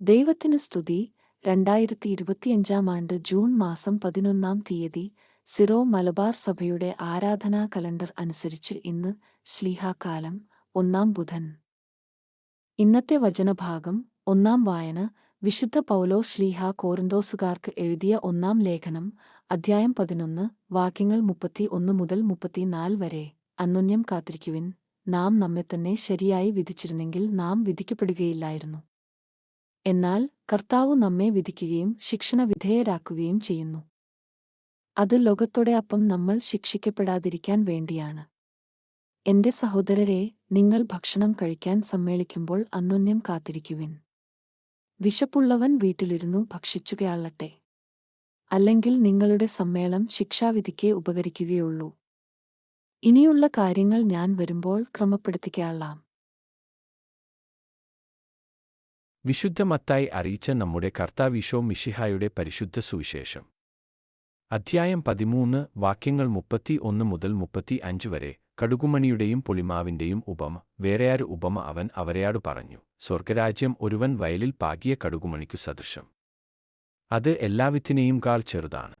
ദൈവത്തിന് സ്തുതി. രണ്ടായിരത്തി ഇരുപത്തിയഞ്ചാം ആണ്ട് ജൂൺ മാസം പതിനൊന്നാം തീയതി സിറോ മലബാർ സഭയുടെ ആരാധനാ കലണ്ടർ അനുസരിച്ച് ഇന്ന് ശ്ലീഹാകാലം ഒന്നാം ബുധൻ. ഇന്നത്തെ വചനഭാഗം ഒന്നാം വായന വിശുദ്ധ പൗലോ ശ്ലീഹ കോറിന്തോസുകാർക്ക് എഴുതിയ ഒന്നാം ലേഖനം അധ്യായം പതിനൊന്ന് വാക്യങ്ങൾ മുപ്പത്തി ഒന്ന് മുതൽ മുപ്പത്തിനാല് വരെ. അന്നുന്യം കാത്തിരിക്കുവിൻ. നാം നമ്മെ തന്നെ ശരിയായി വിധിച്ചിരുന്നെങ്കിൽ നാം വിധിക്കപ്പെടുകയില്ലായിരുന്നു. എന്നാൽ കർത്താവ് നമ്മെ വിധിക്കുകയും ശിക്ഷണ വിധേയരാക്കുകയും ചെയ്യുന്നു. അത് ലോകത്തോടെ അപ്പം നമ്മൾ ശിക്ഷിക്കപ്പെടാതിരിക്കാൻ വേണ്ടിയാണ്. എന്റെ സഹോദരരെ നിങ്ങൾ ഭക്ഷണം കഴിക്കാൻ സമ്മേളിക്കുമ്പോൾ അന്യോന്യം കാത്തിരിക്കുവിൻ. വിശപ്പുള്ളവൻ വീട്ടിലിരുന്നു ഭക്ഷിച്ചുകയാളട്ടെ. അല്ലെങ്കിൽ നിങ്ങളുടെ സമ്മേളം ശിക്ഷാവിധിക്ക് ഉപകരിക്കുകയുള്ളൂ. ഇനിയുള്ള കാര്യങ്ങൾ ഞാൻ വരുമ്പോൾ ക്രമപ്പെടുത്തിക്കയാളാം. വിശുദ്ധ മത്തായി അറിയിച്ച നമ്മുടെ കർത്താവിശോ മിഷിഹായുടെ പരിശുദ്ധ സുവിശേഷം. അധ്യായം പതിമൂന്ന് വാക്യങ്ങൾ മുപ്പത്തി ഒന്ന് മുതൽ മുപ്പത്തി അഞ്ച് വരെ കടുകുമണിയുടെയും പുളിമാവിന്റെയും ഉപമ വേറെയാരു ഉപമ അവൻ അവരെയാടു പറഞ്ഞു സ്വർഗരാജ്യം ഒരുവൻ വയലിൽ പാകിയ കടുകുമണിക്കു സദൃശം. അത് എല്ലാവിത്തിനെയും കാൾ ചെറുതാണ്.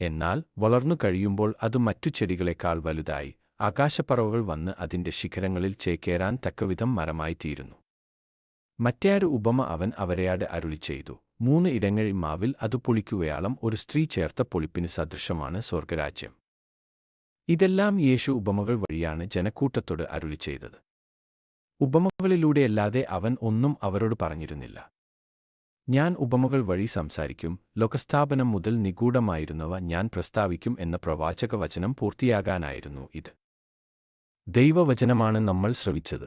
എന്നാൽ വളർന്നു കഴിയുമ്പോൾ അത് മറ്റു ചെടികളെക്കാൾ വലുതായി ആകാശപ്പറവകൾ വന്ന് അതിന്റെ ശിഖരങ്ങളിൽ ചേക്കേറാൻ തക്കവിധം മരമായി തീരുന്നു മറ്റേയാരു ഉപമ അവൻ അവരെയാട് അരുളി ചെയ്തു മൂന്ന് ഇടങ്ങഴി മാവിൽ അത് പൊളിക്കുകയാളം ഒരു സ്ത്രീ ചേർത്ത പൊളിപ്പിന് സദൃശമാണ് സ്വർഗരാജ്യം ഇതെല്ലാം യേശു ഉപമകൾ വഴിയാണ് ജനക്കൂട്ടത്തോട് അരുളി ചെയ്തത് ഉപമകളിലൂടെയല്ലാതെ അവൻ ഒന്നും അവരോട് പറഞ്ഞിരുന്നില്ല. ഞാൻ ഉപമകൾ വഴി സംസാരിക്കും ലോകസ്ഥാപനം മുതൽ നിഗൂഢമായിരുന്നവ ഞാൻ പ്രസ്താവിക്കും എന്ന പ്രവാചക വചനം പൂർത്തിയാകാനായിരുന്നു ഇത്. ദൈവവചനമാണ് നമ്മൾ ശ്രവിച്ചത്.